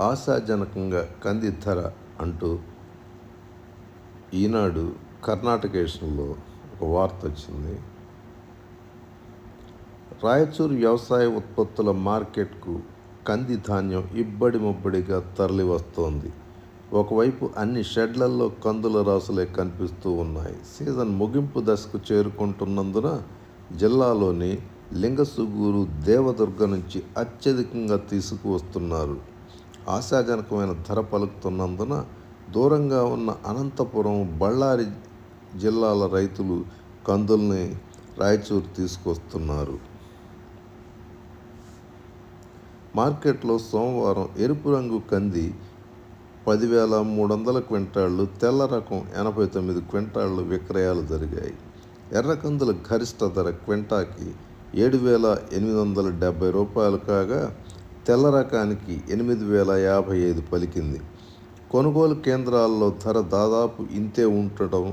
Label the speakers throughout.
Speaker 1: ఆశాజనకంగా కంది ధర అంటూ ఈనాడు కర్ణాటకేషన్లో ఒక వార్త వచ్చింది. రాయచూరు వ్యవసాయ ఉత్పత్తుల మార్కెట్కు కంది ధాన్యం ఇబ్బడి ముబ్బడిగా తరలి వస్తోంది ఒకవైపు అన్ని షెడ్లలో కందుల రాసులే కనిపిస్తూ ఉన్నాయి. సీజన్ ముగింపు దశకు చేరుకుంటున్నందున జిల్లాలోని లింగసుగూరు దేవదుర్గ నుంచి అత్యధికంగా తీసుకువస్తున్నారు. ఆశాజనకమైన ధర పలుకుతున్నందున దూరంగా ఉన్న అనంతపురం బళ్ళారి జిల్లాల రైతులు కందుల్ని రాయచూరు తీసుకొస్తున్నారు. మార్కెట్లో సోమవారం ఎరుపు రంగు కంది పదివేల మూడు వందల క్వింటాళ్ళు తెల్ల రకం ఎనభై తొమ్మిది క్వింటాళ్ళు విక్రయాలు జరిగాయి. ఎర్ర కందుల గరిష్ట ధర క్వింటాకి ఏడు వేల ఎనిమిది వందల డెబ్బై రూపాయలు కాగా తెల్ల రకానికి ఎనిమిది వేల యాభై ఐదు పలికింది. కొనుగోలు కేంద్రాల్లో ధర దాదాపు ఇంతే ఉండటం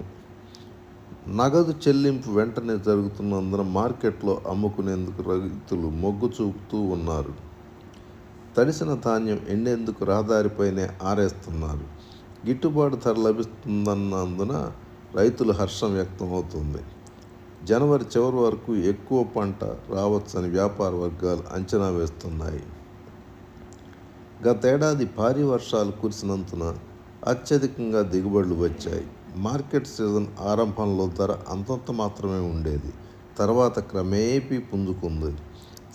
Speaker 1: నగదు చెల్లింపు వెంటనే జరుగుతున్నందున మార్కెట్లో అమ్ముకునేందుకు రైతులు మొగ్గు చూపుతూ ఉన్నారు. తడిసిన ధాన్యం ఎండేందుకు రహదారిపైనే ఆరేస్తున్నారు. గిట్టుబాటు ధర లభిస్తుందన్నందున రైతులు హర్షం వ్యక్తం అవుతుంది జనవరి చివరి వరకు ఎక్కువ పంట రావచ్చని వ్యాపార వర్గాలు అంచనా వేస్తున్నాయి. గతేడాది భారీ వర్షాలు కురిసినందున అత్యధికంగా దిగుబడులు వచ్చాయి. మార్కెట్ సీజన్ ఆరంభంలో ధర అంతంత మాత్రమే ఉండేది. తర్వాత క్రమేపీ పుంజుకుంది.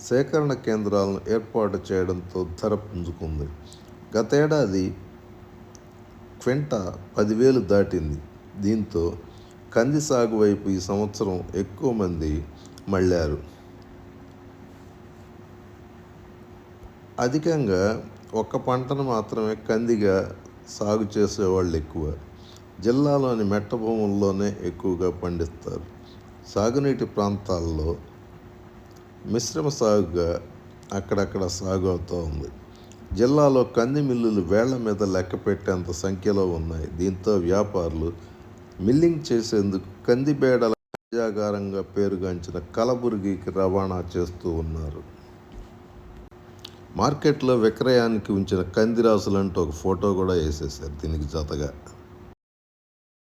Speaker 1: సేకరణ కేంద్రాలను ఏర్పాటు చేయడంతో ధర పుంజుకుంది. గతేడాది క్వింట పదివేలు దాటింది. దీంతో కంది సాగు వైపు ఈ సంవత్సరం ఎక్కువ మంది మళ్ళారు. అధికంగా ఒక్క పంటను మాత్రమే కందిగా సాగు చేసేవాళ్ళు ఎక్కువ. జిల్లాలోని మెట్ట భూముల్లోనే ఎక్కువగా పండిస్తారు. సాగునీటి ప్రాంతాల్లో మిశ్రమ సాగుగా అక్కడక్కడ సాగు అవుతూ ఉంది. జిల్లాలో కంది మిల్లులు వేళ్ళ మీద లెక్క పెట్టేంత సంఖ్యలో ఉన్నాయి. దీంతో వ్యాపారులు మిల్లింగ్ చేసేందుకు కంది బేడల కర్యాగారంగా పేరుగాంచిన కలబుర్గికి రవాణా చేస్తూ ఉన్నారు. మార్కెట్లో విక్రయానికి ఉంచిన కందిరాసులంటూ ఒక ఫోటో కూడా వేసేసారు దీనికి జతగా.